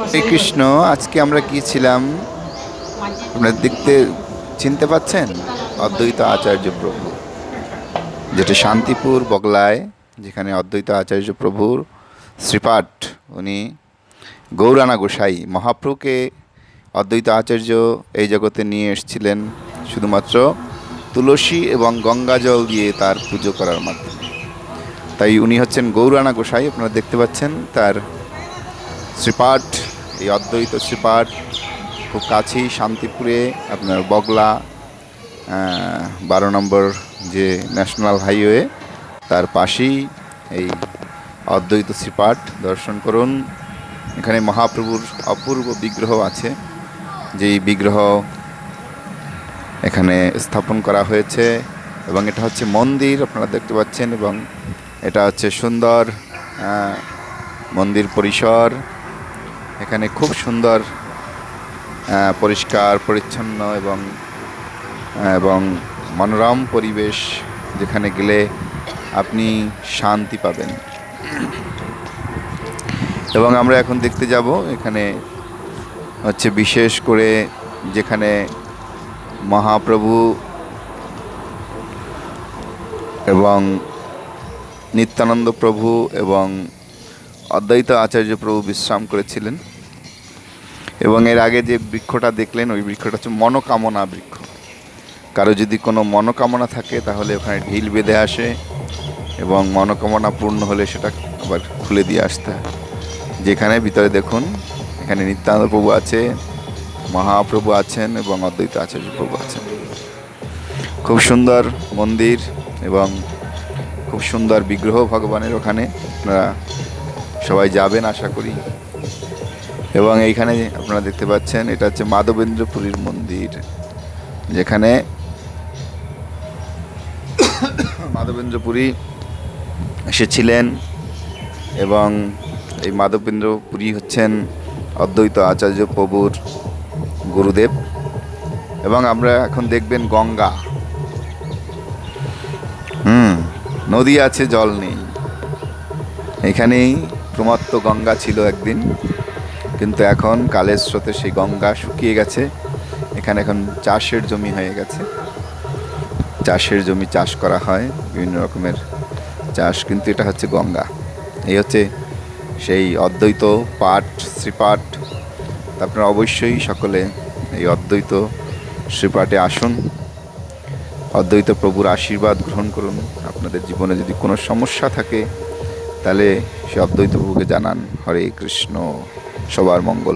হরে কৃষ্ণ আজকে আমরা গিয়েছিলাম আপনারা দেখতে, চিনতে পাচ্ছেন? অদ্বৈত আচার্য প্রভু। যেটা শান্তিপুর বগলায়, যেখানে অদ্বৈত আচার্য প্রভুর শ্রীপাঠ, উনি গৌরানা গোসাই মহাপ্রভুকে অদ্বৈত আচার্য এই জগতে নিয়ে এসেছিলেন, শুধুমাত্র তুলসী এবং গঙ্গা জল দিয়ে তার পুজো করার মাধ্যমে। তাই উনি হচ্ছেন গৌরানা গোসাই, আপনারা দেখতে পাচ্ছেন তার শ্রীপাঠ এই অদ্বৈত শ্রীপাঠ খুব কাছেই শান্তিপুরে, আপনার বগলা বারো নম্বর যে ন্যাশনাল হাইওয়ে, তার পাশেই এই অদ্বৈত শ্রীপাঠ দর্শন করুন। এখানে মহাপ্রভুর অপূর্ব বিগ্রহ আছে, যেই বিগ্রহ এখানে স্থাপন করা হয়েছে, এবং এটা হচ্ছে মন্দির, আপনারা দেখতে পাচ্ছেন, এবং এটা হচ্ছে সুন্দর মন্দির পরিসর। এখানে খুব সুন্দর পরিষ্কার, পরিচ্ছন্ন এবং এবং মনোরম পরিবেশ যেখানে গেলে আপনি শান্তি পাবেন। এবং আমরা এখন দেখতে যাব এখানে হচ্ছে বিশেষ করে যেখানে মহাপ্রভু এবং নিত্যানন্দ প্রভু এবং অদ্বৈত আচার্য প্রভু বিশ্রাম করেছিলেন। এবং এর আগে যে বৃক্ষটা দেখলেন, ওই বৃক্ষটা হচ্ছে মনোকামনা বৃক্ষ। কারও যদি কোনো মনোকামনা থাকে, তাহলে ওখানে ঢিল বেঁধে আসে এবং মনোকামনা পূর্ণ হলে সেটা আবার খুলে দিয়ে আসতে হয়। যেখানে ভিতরে দেখুন, এখানে নিত্যানন্দ প্রভু আছে, মহাপ্রভু আছেন এবং অদ্বৈত আচার্য প্রভু আছেন। খুব সুন্দর মন্দির এবং খুব সুন্দর বিগ্রহ ভগবানের ওখানে। আপনারা সবাই যাবেন আশা করি। এবং এইখানে আপনারা দেখতে পাচ্ছেন, এটা হচ্ছে মাধবেন্দ্রপুরীর মন্দির, যেখানে মাধবেন্দ্রপুরী এসেছিলেন এবং এই মাধবেন্দ্রপুরী হচ্ছেন অদ্বৈত আচার্য প্রভুর গুরুদেব। এবং আমরা এখন দেখবেন গঙ্গা। হুম, নদী আছে, জল নেই। এখানেই প্রমত্ত গঙ্গা ছিল একদিন, কিন্তু এখন কালের স্রোতে সেই গঙ্গা শুকিয়ে গেছে। এখানে এখন চাষের জমি হয়ে গেছে। চাষের জমি চাষ করা হয়, বিভিন্ন রকমের চাষ, কিন্তু এটা হচ্ছে গঙ্গা। এই হচ্ছে সেই অদ্বৈত পাঠ, শ্রীপাঠ। আপনারা অবশ্যই সকলে এই অদ্বৈত শ্রীপাঠে আসুন। অদ্বৈত প্রভুর আশীর্বাদ গ্রহণ করুন। আপনাদের জীবনে যদি কোনো সমস্যা থাকে, তাহলে সে অদ্বৈত প্রভুকে জানান হরে কৃষ্ণ সবার মঙ্গল।